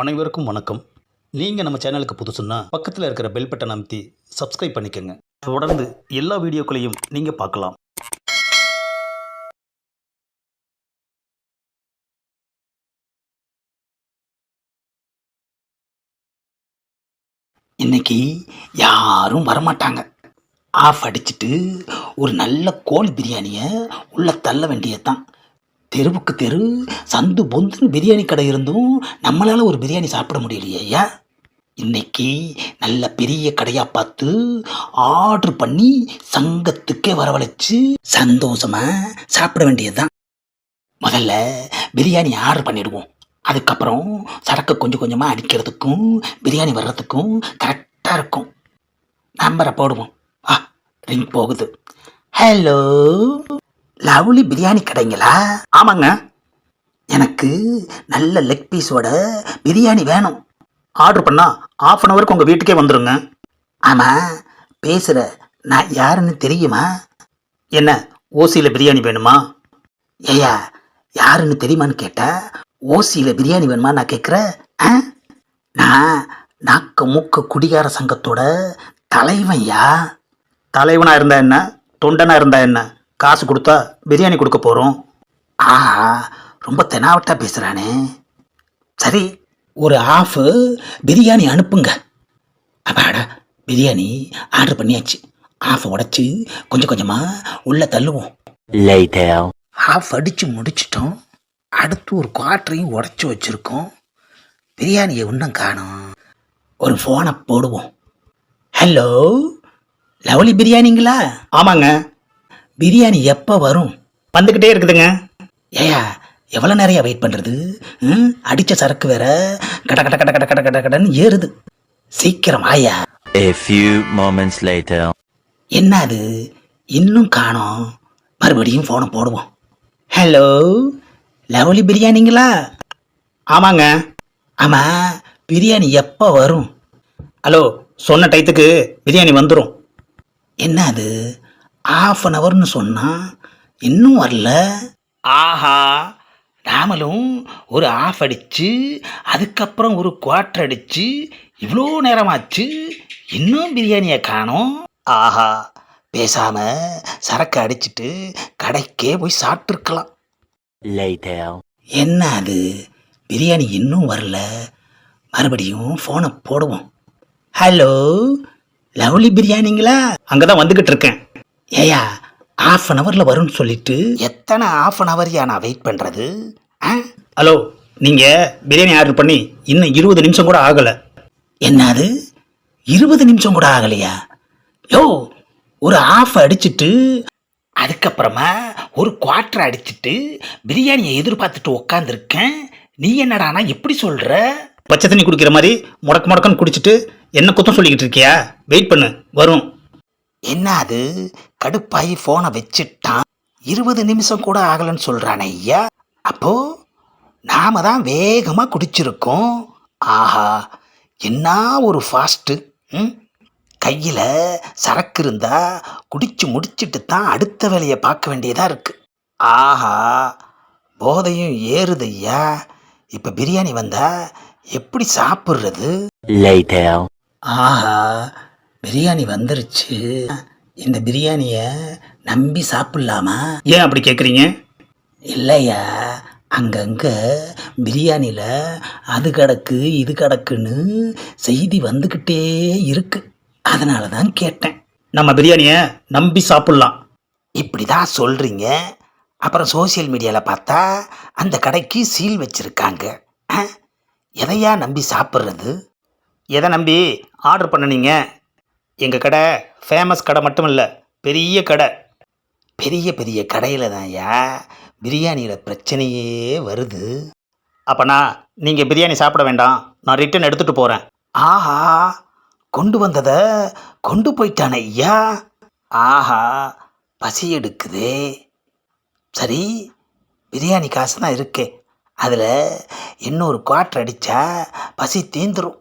அனைவருக்கும் வணக்கம். நீங்கள் நம்ம சேனலுக்கு புதுசுன்னா பக்கத்தில் இருக்கிற பெல் பட்டன் அமைத்தி சப்ஸ்கிரைப் பண்ணிக்கோங்க. தொடர்ந்து எல்லா வீடியோக்களையும் நீங்கள் பார்க்கலாம். இன்னைக்கு யாரும் வரமாட்டாங்க. ஆஃப் அடிச்சிட்டு ஒரு நல்ல கோழி பிரியாணியை உள்ள தள்ள வேண்டியதுதான். தெருவுக்கு தெரு சந்து பொந்துன்னு பிரியாணி கடை இருந்தும் நம்மளால் ஒரு பிரியாணி சாப்பிட முடியலையே ஐயா. இன்னைக்கு நல்ல பெரிய கடையாக பார்த்து ஆர்டர் பண்ணி சங்கத்துக்கே வரவழைச்சு சந்தோஷமாக சாப்பிட வேண்டியதுதான். முதல்ல பிரியாணி ஆர்டர் பண்ணிடுவோம். அதுக்கப்புறம் சரக்கு கொஞ்சம் கொஞ்சமாக அடிக்கிறதுக்கும் பிரியாணி வர்றதுக்கும் கரெக்டாக இருக்கும். நம்பரை போடுவோம். ஆ ரிங் போகுது. ஹலோ லவ்லி பிரியாணி கடைங்களா? ஆமாங்க. எனக்கு நல்ல லெக் பீஸோட பிரியாணி வேணும். ஆர்டர் பண்ணால் ஆஃப் அன் ஹவருக்கு உங்கள் வீட்டுக்கே வந்துடுங்க ஆமாம் பேசுகிற நான் யாருன்னு தெரியுமா? என்ன ஓசியில் பிரியாணி வேணுமா? ஏயா யாருன்னு தெரியுமான்னு கேட்டால் ஓசியில் பிரியாணி வேணுமா நான் கேட்குறேன் ஆ? நான் நாக்க மூக்க குடிகார சங்கத்தோட தலைவன்யா? தலைவனாக இருந்தா என்ன? தொண்டனாக இருந்தா என்ன? காசு கொடுத்தா பிரியாணி கொடுக்க போகிறோம் ஆஹா ரொம்ப தெனாவட்டா பேசுகிறானே சரி ஒரு ஆஃப் பிரியாணி அனுப்புங்க. அப்பாடா பிரியாணி ஆர்டர் பண்ணியாச்சு. ஆஃப் உடைச்சு கொஞ்சம் கொஞ்சமாக உள்ளே தள்ளுவோம். ஆஃப் அடித்து முடிச்சிட்டோம். அடுத்து ஒரு குவாட்டரையும் உடச்சி வச்சுருக்கோம். பிரியாணியை இன்னும் காணோம். ஒரு ஃபோனை போடுவோம். ஹலோ லவ்லி பிரியாணிங்களா? ஆமாங்க. பிரியாணி எப்போ வரும்? வந்துக்கிட்டே இருக்குதுங்க. ஏயா எவ்வளோ நிறைய வெயிட் பண்ணுறது ம் அடித்த சரக்கு வேற கட கட கட கட கட கட கடன்னு ஏறுது. சீக்கிரம் ஆயா A few moments later. என்ன அது? இன்னும் காணோம். மறுபடியும் ஃபோனை போடுவோம். ஹலோ லவ்லி பிரியாணிங்களா? ஆமாங்க. ஆமாம் பிரியாணி எப்போ வரும்? ஹலோ சொன்ன டயத்துக்கு பிரியாணி வந்துடும் என்ன அது? ஆஃப் அன் ஹவர்னு சொன்னால் இன்னும் வரல. ஆஹா நாமளும் ஒரு ஆஃப் அடித்து அதுக்கப்புறம் ஒரு குவார்டர் அடித்து இவ்வளோ நேரமாச்சு இன்னும் பிரியாணியை காணோம். ஆஹா பேசாம சரக்கு அடிச்சிட்டு கடைக்கே போய் சாப்பிட்ருக்கலாம் Later. என்ன அது? பிரியாணி இன்னும் வரல. மறுபடியும் ஃபோனை போடுவோம். ஹலோ லவ்லி பிரியாணிங்களா? அங்கே தான் வந்துக்கிட்டு இருக்கேன். ஏயா ஆஃப் அன் ஹவரில் வரும்னு சொல்லிட்டு. எத்தனை ஆஃப் அன் ஹவர்யா நான் வெயிட் பண்ணுறது ஹலோ நீங்கள் பிரியாணி ஆர்டர் பண்ணி இன்னும் இருபது நிமிஷம் கூட ஆகலை. என்னது? இருபது நிமிஷம் கூட ஆகலையா? யோ ஒரு ஆஃப் அடிச்சிட்டு. அதுக்கப்புறமா ஒரு குவார்டர் அடிச்சிட்டு பிரியாணியை எதிர்பார்த்துட்டு உக்காந்துருக்கேன். நீ என்னடானா எப்படி சொல்ற? பச்சை தண்ணி குடிக்கிற மாதிரி முடக்கு முடக்கன்னு குடிச்சிட்டு என்ன குத்தம் சொல்லிக்கிட்டு இருக்கியா? வெயிட் பண்ணு வரும். என்ன அது? கடுப்பாயி ஃபோனை வச்சுட்டான். இருபது நிமிஷம் கூட ஆகலைன்னு சொல்றானே ஐயா. அப்போ நாம தான் வேகமாக குடிச்சிருக்கோம். ஆஹா என்ன ஒரு ஃபாஸ்ட்டு ம்? கையில் சரக்கு இருந்தா குடிச்சு முடிச்சிட்டு தான் அடுத்த வேலையை பார்க்க வேண்டியதாக இருக்கு. ஆஹா போதையும் ஏறுது ஐயா. இப்போ பிரியாணி வந்தா எப்படி சாப்பிட்றது. ஆஹா பிரியாணி வந்துருச்சு. இந்த பிரியாணியை நம்பி சாப்பிட்லாமா? ஏன் அப்படி கேட்குறீங்க இல்லையா அங்கங்க பிரியாணியில் அது கிடக்கு இது கிடக்குன்னு செய்தி வந்துக்கிட்டே இருக்கு. அதனால தான் கேட்டேன். நம்ம பிரியாணியை நம்பி சாப்பிட்லாம். இப்படி தான் சொல்கிறீங்க அப்புறம் சோஷியல் மீடியாவில் பார்த்தா அந்த கடைக்கு சீல் வச்சுருக்காங்க. எதையா நம்பி சாப்பிட்றது? எதை நம்பி ஆர்டர் பண்ணுனீங்க? எங்கள் கடை ஃபேமஸ் கடை மட்டும் இல்லை பெரிய கடை. பெரிய பெரிய கடையில் தான்யா பிரியாணியில் பிரச்சனையே வருது. அப்போனா நீங்கள் பிரியாணி சாப்பிட வேண்டாம் நான் ரிட்டன் எடுத்துகிட்டு போகிறேன் ஆஹா கொண்டு வந்ததை கொண்டு போயிட்டான ஐயா. ஆஹா பசி எடுக்குதே. சரி பிரியாணி காசு தான் இருக்கே. அதில் இன்னொரு குவாட்டர் அடித்தா பசி தீந்துடும்